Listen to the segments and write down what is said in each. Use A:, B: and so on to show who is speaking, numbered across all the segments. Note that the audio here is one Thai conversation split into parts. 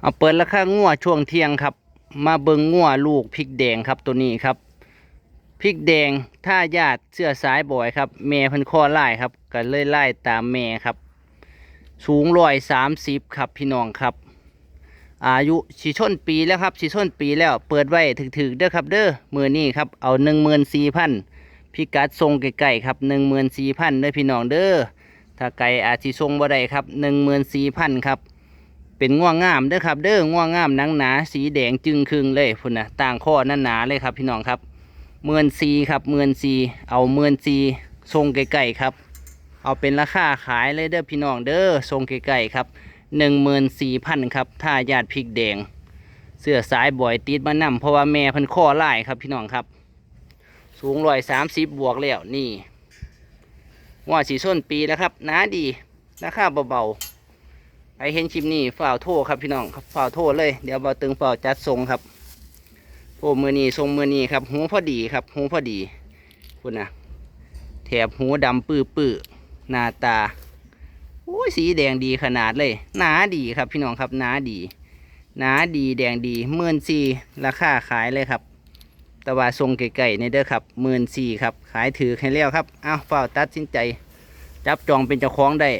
A: เอาเปิดราคางัวช่วงเที่ยงครับ มาเบิงงัวลูกพริกแดงครับตัวนี้ครับพริกแดงถ้าญาติเสื้อสายบ่อยครับแม่เพันข้อไล่ครับก็เลยไล่ตามแม่ครับ สูงร้อยสามสิบครับพี่น้องครับ อายุสีชนปีแล้วครับสีชนปีแล้วเปิดไว้ถึกๆเด้อครับเด้อมือนี้ครับเอาหนึ่งหมื่นสี่พันพิกัดทรงไก่ๆครับหนึ่งหมื่นสี่พันเด้อพี่น้องเด้อถ้าไก่อาจสิทรงบ่ได้ครับหนึ่งหมื่นสี่พันครับ เป็นง่วงงามเด้อครับ เด้อง่วงงามหนังหนาสีแดงจึงครึงเลยพุ่นนะต่างข้อนั่นหนาเลยครับ พี่น้องครับเมือนซีครับเมือนซีเอาเมือนซีทรงไก่ๆครับ เอาเป็นราคาขายเลยเด้อพี่น้องเด้อทรงไก่ๆครับหนึ่งหมื่นสี่พันครับถ้าญาติพริกแดง เสื้อสายบ่อยติดมานำเพราะว่าแม่พันข้อไล่ครับพี่น้องครับ สูงร้อยสามสิบบวกแล้วนี่ว่าสีส้นปีแล้วครับหนาดีราคาเบาๆ ไปเห็นคลิปนี้ฝ่าวโทรครับพี่น้องครับฝ่าวโทรเลย เดี๋ยวเบาตึงฝ่าวจัดทรงครับโอ้มือนี้ทรงมือนี้ครับหูพอดีครับหูพอดีคุณนะแถบหูดำปื้อปื้อหน้าตาโอ้ยสีแดงดีขนาดเลยหนาดีครับพี่น้องครับหนาดีหนาดีแดงดีหมื่นสี่ราคาขายเลยครับแต่ว่าทรงไก่ๆในเด้อครับหมื่นสี่ครับขายถือให้แล้วครับอ้าวฝ่าวตัดสินใจ จับจองเป็นเจ้าของได้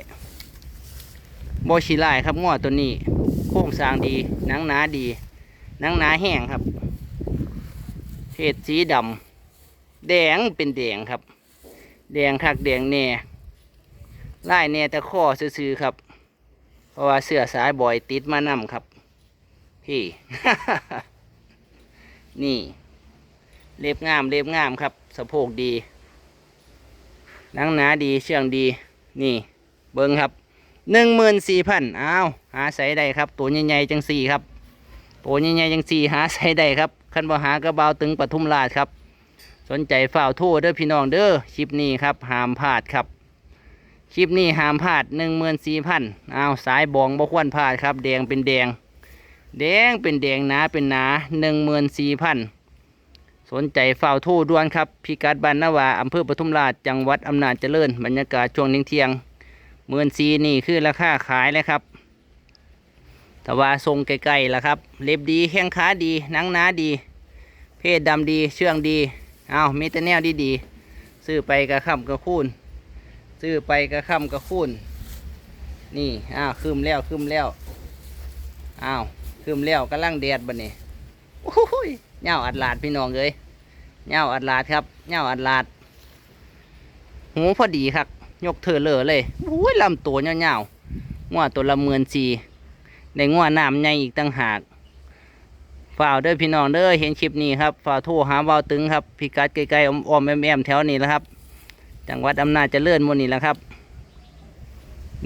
A: โบชิลายครับง้อตัวนี้ โค้งสร้างดีหนังหนาดีหนังหนาแห้งครับเพศสีดำแดงเป็นแดงครับ แดงคักแดงแน่ลายแน่แต่ข้อซื่อๆครับ เพราะว่าเสื้อสายบ่อยติดมานำครับ พี่ นี่เล็บงามเล็บงามครับ สะโพกดีหนังหนาดีเชื่องดี นี่ เบิ้งครับ หนึ่งหมื่นสี่พันอ้าวหาใส่ได้ครับ ตัวใหญ่ๆจังสี่ครับ ตัวใหญ่ๆจังสี่หาใส่ได้ครับคันบ่หากระเบาตึงปทุมราชครับ สนใจฝ่าวโทรเด้อพี่น้องเด้อคลิปนี้ครับห้ามพลาดครับคลิปนี้ห้ามพลาดหนึ่งหมื่นสี่พันอ้าวสายบองบ่ควรพลาดครับ แดงเป็นแดง แดงเป็นแดงหนาเป็นหนาหนึ่งหมื่นสี่พันสนใจฝ่าวโทรด่วนครับพิกัดบ้านนาวาอำเภอปทุมราชจังหวัดอำนาจเจริญบรรยากาศช่วงเที่ยง หมื่นซีนี่คือราคาขายเลยครับ แต่ว่าทรงไกลๆล่ะครับ เล็บดีแข้งขาดีหนังหนาดี เพศดำดีเชื่องดีเอามีแต่แนวดีๆซื้อไปกระค่ำกระคูนซื้อไปกระค่ำกระคูนนี่อ้าวคืมแล้วคืมแล้วอ้าวคืมแล้วกำลังแดดบันนี้โอ้ยเหงาอัดลาดพี่น้องเลยเหงาอัดลาดครับเหงาอัดลาด หูพอดีครับ ยกเธอเลอเลยอุ้ยลำตัวเงาๆงัวตัวละเมือนสีในงัวน้ำใหญ่อีกตั้งหากฝ่าวเด้อพี่น้องเด้อเห็นคลิปนี้ครับฝ่าวโทรหาเบาตึงครับพิกัดใกล้ๆอ้อมๆแอมๆแถวนี้แล้วครับ จังหวัดอำนาจเจริญหมดนี่แล้วครับ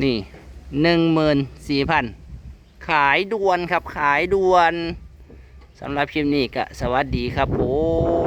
A: นี่หนึ่งหมื่นสี่พันขายด่วนครับขายด่วนสำหรับคลิปนี้ก็สวัสดีครับผม